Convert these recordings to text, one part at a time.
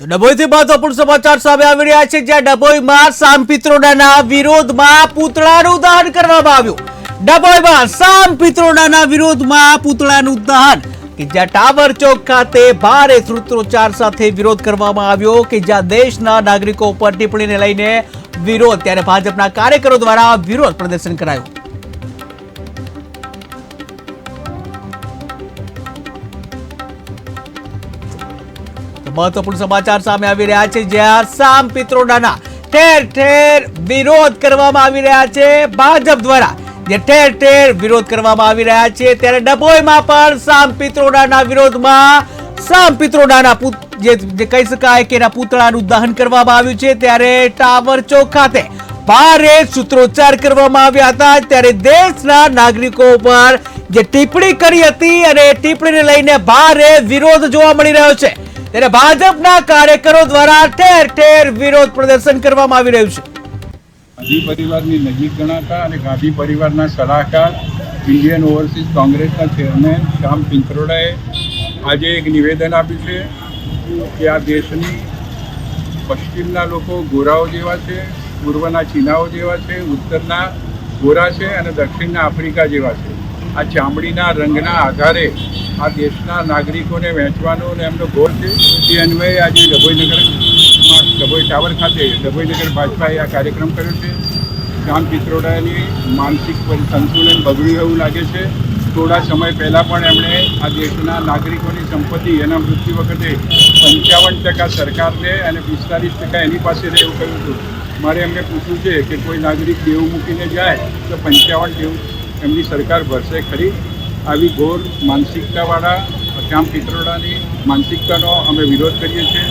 તો ડભોઈથી મહત્વપૂર્ણ સમાચાર સામે આવી રહ્યા છે, જ્યાં ડભોઈમાં સામ પિત્રોડાના વિરોધમાં પૂતળાનું દહન કરવામાં આવ્યું. ડભોઈમાં સામ પિત્રોડાના વિરોધમાં પૂતળાનું દહન, કે જ્યાં ટાવર ચોક ખાતે ભારે સૂત્રોચ્ચાર સાથે વિરોધ કરવામાં આવ્યો, કે જ્યાં દેશના નાગરિકો ઉપર ટિપ્પણીને લઈને વિરોધ, ત્યારે ભાજપના કાર્યકરો દ્વારા વિરોધ પ્રદર્શન કરાયું. મહત્વપૂર્ણ સમાચાર સામે આવી રહ્યા છે જ્યાં સામ પિત્રોડાના ઠેર ઠેર વિરોધ કરવામાં આવી રહ્યા છે. ભાજપ દ્વારા જે ઠેર ઠેર વિરોધ કરવામાં આવી રહ્યા છે, ત્યારે ડભોઈમાં પણ સામ પિત્રોડાના વિરોધમાં સામ પિત્રોડાના પુત- જે કહી શકાય કે એના પૂતળાનું દહન કરવામાં આવ્યું છે, ત્યારે ટાવર ચોક ખાતે ભારે સૂત્રોચ્ચાર કરવામાં આવ્યા હતા. ત્યારે દેશના નાગરિકો ઉપર જે ટિપ્પણી કરી હતી અને ટિપ્પણીને લઈને ભારે વિરોધ જોવા મળી રહ્યો છે. ત્યારે ભાજપના કાર્યકરો દ્વારા ઠેર ઠેર વિરોધ પ્રદર્શન કરવામાં આવી રહ્યું છે. ગાંધી પરિવારની નજીક ગણાતા અને ગાંધી પરિવારના સલાહકાર ઇન્ડિયન ઓવરસીઝ કોંગ્રેસના ચેરમેન શ્યામ પિંત્રોડાએ આજે એક નિવેદન આપ્યું છે કે આ દેશની પશ્ચિમના લોકો ગોરાઓ જેવા છે, પૂર્વના ચીનાઓ જેવા છે, ઉત્તરના ગોરા છે અને દક્ષિણના આફ્રિકા જેવા છે. આ ચામડીના રંગના આધારે આ દેશના નાગરિકોને વહેંચવાનો અને એમનો ગોલ છે તે અન્વયે આજે ડભોઈ નગરમાં ડભોઈ ટાવર ખાતે ડભોઈનગર ભાજપાએ આ કાર્યક્રમ કર્યો છે. ગામ પિત્રોડાની માનસિક સંતુલન બગડ્યું એવું લાગે છે. થોડા સમય પહેલાં પણ એમણે આ દેશના નાગરિકોની સંપત્તિ, એના મૃત્યુ વખતે પંચાવન ટકા સરકારને અને પિસ્તાલીસ ટકા એની પાસે રહે એવું કહ્યું હતું. મારે એમને પૂછવું છે કે કોઈ નાગરિક દેવું મૂકીને જાય તો પંચાવન દેવું એમની સરકાર ભરશે ખરી? આવી ઘોર માનસિકતાવાળા શ્યામ પિત્રોડાની માનસિકતાનો અમે વિરોધ કરીએ છીએ.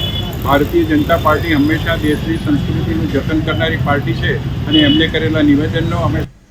ભારતીય જનતા પાર્ટી હંમેશા દેશની સંસ્કૃતિનું જતન કરનારી પાર્ટી છે અને એમને કરેલા નિવેદનનો અમે